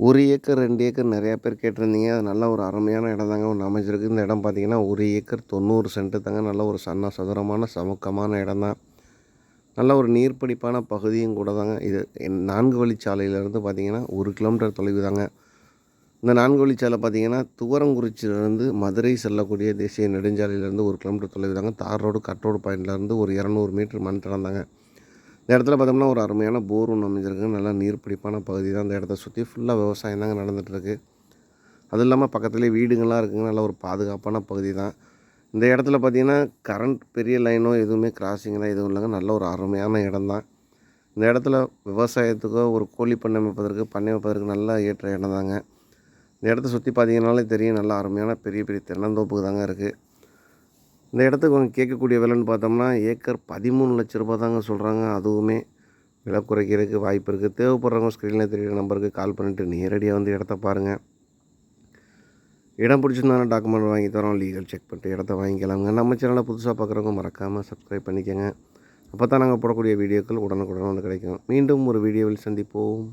ஒரு ஏக்கர் ரெண்டு ஏக்கர் நிறையா பேர் கேட்டிருந்தீங்க. அது நல்ல ஒரு அருமையான இடம் தாங்க. ஒன்று அமைச்சிருக்கு இந்த இடம் பார்த்தீங்கன்னா ஒரு ஏக்கர் தொண்ணூறு சென்ட்டு தாங்க. நல்ல ஒரு சன்ன சதுரமான சமக்கமான இடம் தான். நல்ல ஒரு நீர்ப்பிடிப்பான பகுதியும் கூட தாங்க. இது என் நான்கு வழிச்சாலையிலேருந்து பார்த்தீங்கன்னா ஒரு கிலோமீட்டர் தொலைவு தாங்க. இந்த நான்கு வழிச்சாலை பார்த்தீங்கன்னா துவரங்குறிச்சியிலேருந்து மதுரை செல்லக்கூடிய தேசிய நெடுஞ்சாலையிலேருந்து ஒரு கிலோமீட்டர் தொலைவு தாங்க. தார் ரோடு கட் ரோடு பாயிண்ட்லேருந்து ஒரு இரநூறு மீட்டர் மண் தடம் தாங்க. இந்த இடத்துல பார்த்தோம்னா ஒரு அருமையான போர் ஒன்று அமைஞ்சிருக்கு. நல்லா நீர்ப்பிடிப்பான பகுதி தான் இந்த இடத்த சுற்றி ஃபுல்லாக விவசாயம் தாங்க நடந்துகிட்ருக்கு அதுவும் இல்லாமல் பக்கத்துலேயே வீடுங்கள்லாம் இருக்குங்க. நல்ல ஒரு பாதுகாப்பான பகுதி தான். இந்த இடத்துல பார்த்தீங்கன்னா கரண்ட் பெரிய லைனோ எதுவுமே கிராசிங்லாம் எதுவும் இல்லைங்க. நல்ல ஒரு அருமையான இடம் தான். இந்த இடத்துல விவசாயத்துக்கோ ஒரு கோழி பண்ணை அமைப்பதற்கு பண்ணை அமைப்பதற்கு நல்ல ஏற்ற இடம் தாங்க. இந்த இடத்த சுற்றி பார்த்தீங்கன்னாலே தெரியும். நல்லா அருமையான பெரிய பெரிய தென்னந்தோப்பு தாங்க இருக்குது இந்த இடத்துக்கு அவங்க கேட்கக்கூடிய விலைன்னு பார்த்தோம்னா ஏக்கர் பதிமூணு லட்ச ரூபா தாங்க சொல்கிறாங்க அதுவுமே விலை குறைக்கிறதுக்கு வாய்ப்பு இருக்குது தேவைப்படுறவங்க ஸ்க்ரீனில் தெரியுற நம்பருக்கு கால் பண்ணிவிட்டு நேரடியாக வந்து இடத்த பாருங்கள் இடம் பிடிச்சிருந்தாலும் டாக்குமெண்ட் வாங்கி தரோம். லீகல் செக் பண்ணிட்டு இடத்த வாங்கிக்கலாமுங்க. நம்ம சேனலை புதுசாக பார்க்குறவங்க மறக்காமல் சப்ஸ்கிரைப் பண்ணிக்கோங்க. அப்போ தான் நாங்கள் போடக்கூடிய வீடியோக்கள் உடனுக்குடன் வந்து கிடைக்கும். மீண்டும் ஒரு வீடியோவில் சந்திப்போம்.